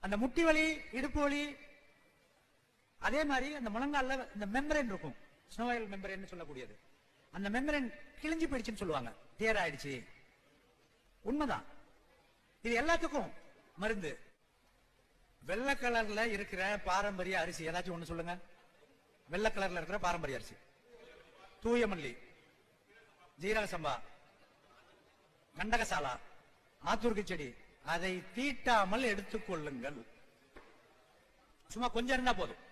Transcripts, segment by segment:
அந்த முட்டி வலி இடுப்பு வலி அதே மாதிரி அந்த முழங்கால இந்த மெம்பரேன் இருக்கும். ஸ்னோயல் மெம்பரேன் சொல்லக்கூடியது. அந்த மெம்பரேன் கிழிஞ்சு போயிடுச்சுன்னு சொல்லுவாங்க. தேர் ஆயிடுச்சு. உண்மைதான். இது எல்லாத்துக்கும் மருந்து. வெள்ளை கலர்ல இருக்கிற பாரம்பரிய அரிசி ஏதாச்சும் ஒண்ணு சொல்லுங்க. வெள்ளை கலர்ல இருக்கிற பாரம்பரிய அரிசி. தூய மல்லி ஜீரக சம்பா கண்டகசாலா ஆத்தூர்க்கு செடி. அதை தீட்டாமல் எடுத்துக்கொள்ளுங்கள். சும்மா கொஞ்சம் இருந்தா போதும்.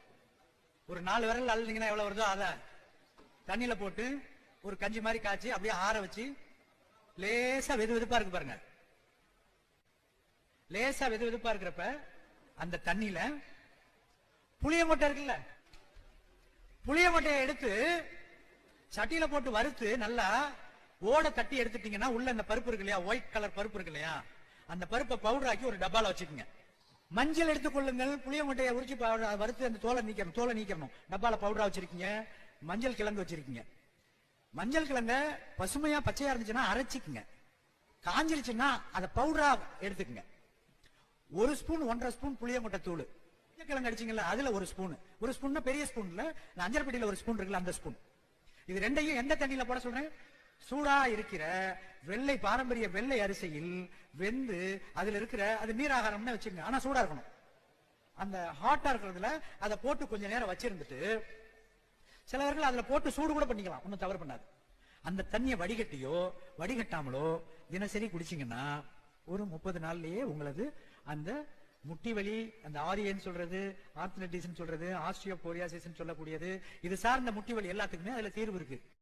ஒரு நாலு விரல் அழுந்தீங்கன்னா எவ்வளவு வருதோ அதை தண்ணியில போட்டு ஒரு கஞ்சி மாதிரி காய்ச்சி அப்படியே ஆற வச்சு லேசா வெது வெதுப்பா இருக்கு பாருங்க. லேசா வெது வெதுப்பா இருக்கிறப்ப அந்த தண்ணியில புளிய மூட்டை இருக்குல்ல புளிய மூட்டையை எடுத்து சட்டியில போட்டு வறுத்து நல்லா ஓட தட்டி எடுத்துட்டீங்கன்னா உள்ள அந்த பருப்பு இருக்கு இல்லையா ஒயிட் கலர் பருப்பு இருக்கு இல்லையா அந்த பருப்பை பவுடர் ஆக்கி ஒரு டப்பால வச்சுக்கோங்க. மஞ்சள் எடுத்துக்கொள்ளுங்கள் புளிய முட்டையை உரிச்சு வறுத்து அந்த தோலை நீக்கணும் தோலை நீக்கணும். டப்பால பவுடரா வச்சிருக்கீங்க. மஞ்சள் கிழங்கு வச்சிருக்கீங்க. மஞ்சள் கிழங்க பசுமையா பச்சையா இருந்துச்சுன்னா அரைச்சிக்குங்க. காஞ்சிருச்சுன்னா அதை பவுடரா எடுத்துக்கங்க. ஒரு ஸ்பூன் ஒன்றரை ஸ்பூன் புளியங்கொட்டை தூள். கிழங்கு அடிச்சிங்கல்ல அதுல ஒரு ஸ்பூன். ஒரு ஸ்பூன் பெரிய ஸ்பூன்ல அஞ்சல் பெட்டியில ஒரு ஸ்பூன் இருக்குல்ல அந்த ஸ்பூன். இது ரெண்டையும் எந்த தண்ணியில போட சொல்றேன்? சூடா இருக்கிற வெள்ளை பாரம்பரிய வெள்ளை அரிசியில் வெந்து அதுல இருக்கிற அது நீராகாரம்னு வச்சுங்க ஆனா சூடா இருக்கணும். அந்த ஹாட்டா இருக்கிறதுல அதை போட்டு கொஞ்ச நேரம் வச்சிருந்துட்டு சிலவர்கள் அதுல போட்டு சூடு கூட பண்ணிக்கலாம். ஒன்றும் தவறு பண்ணாது. அந்த தண்ணியை வடிகட்டியோ வடிகட்டாமலோ தினசரி குடிச்சிங்கன்னா ஒரு முப்பது நாள்லயே உங்களது அந்த முட்டி வலி அந்த ஆரியன் சொல்றது ஆர்த்தனடிஸ் சொல்றது ஆஸ்ட்ரியோ போரியாசிஸ் சொல்லக்கூடியது இது சார்ந்த முட்டி வலி எல்லாத்துக்குமே அதுல தீர்வு இருக்கு.